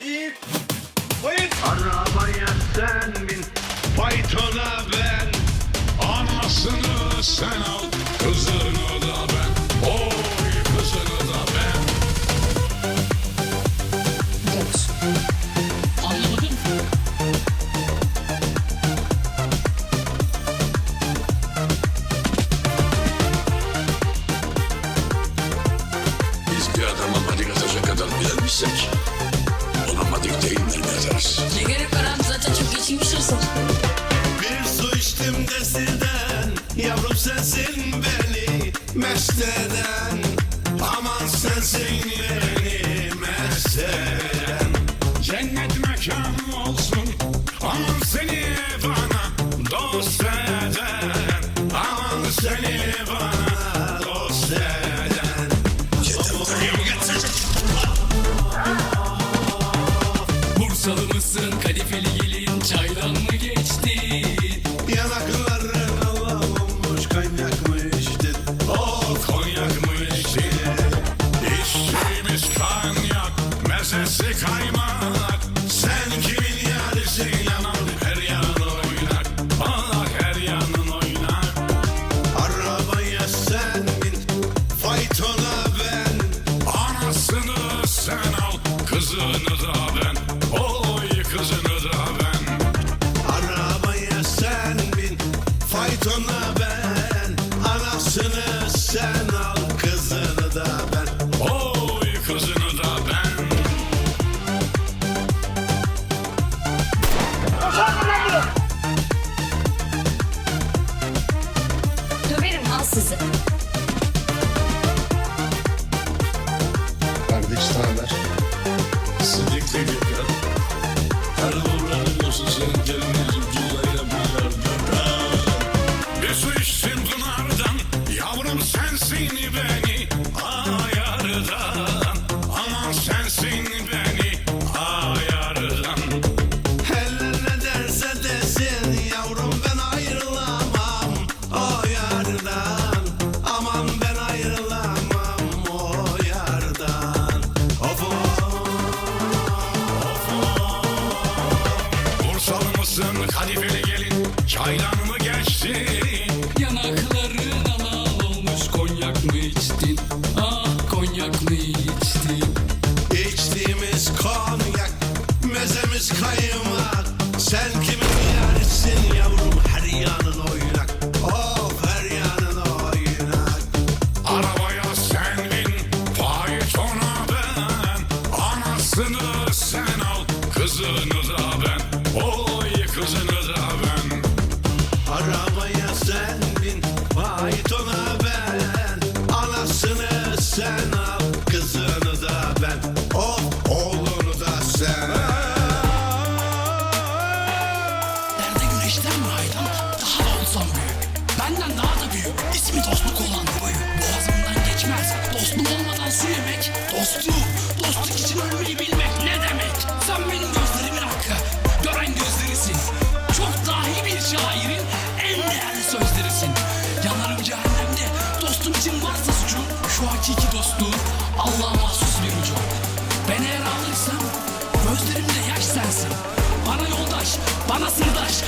İyi. Bayit. Arabaya sen bin Faytona ben Anasını sen al Kızını da ben Oy kızını da ben Anlamadım. Biz bir adama madik atacak kadar bilebilsek Ona madik değil mi? Atarız Ne gerek var abi zaten çok geçinmişirsin. Bir su içtim desiden Yavrum sensin beni mest eden Aman sensin beni mest eden Cennet mekanım olsun Aman seni Kanyak Mezesi kaymak. Sen kimin yadisin yanan Her yanın oynak. Allah her yanın oynak. Arabaya sen bin Faytona ben. Anasını sen al Kızını da ben. Oy kızını da ben. Arabaya sen bin Faytona ben. Anasını sen al Kızını sizi. Kardeş haber? Sidikli geliyor Her vurmanın olsun senin gelmezim Cüzayla bunlar Bir su içtim pınardan Yavrum sensin beni Mısın kadifeli gelin Çaydan mı geçti Yanakların alal olmuş konyak mı içtin? Ah konyak mı içtin? Arabaya sen bin Faytona ben Anasını sen al Kızını da ben Oh oğlunu da sen. Nerede güneşten mi aydın Daha da olsam büyük. Benden daha da büyük. İsmi dostluk olan boyu. Boğazımdan geçmez. Dostum olmadan su yemek. Dostluk Dostluk için ölmeyi bilmem sensin. Bana yoldaş, bana sırdaş.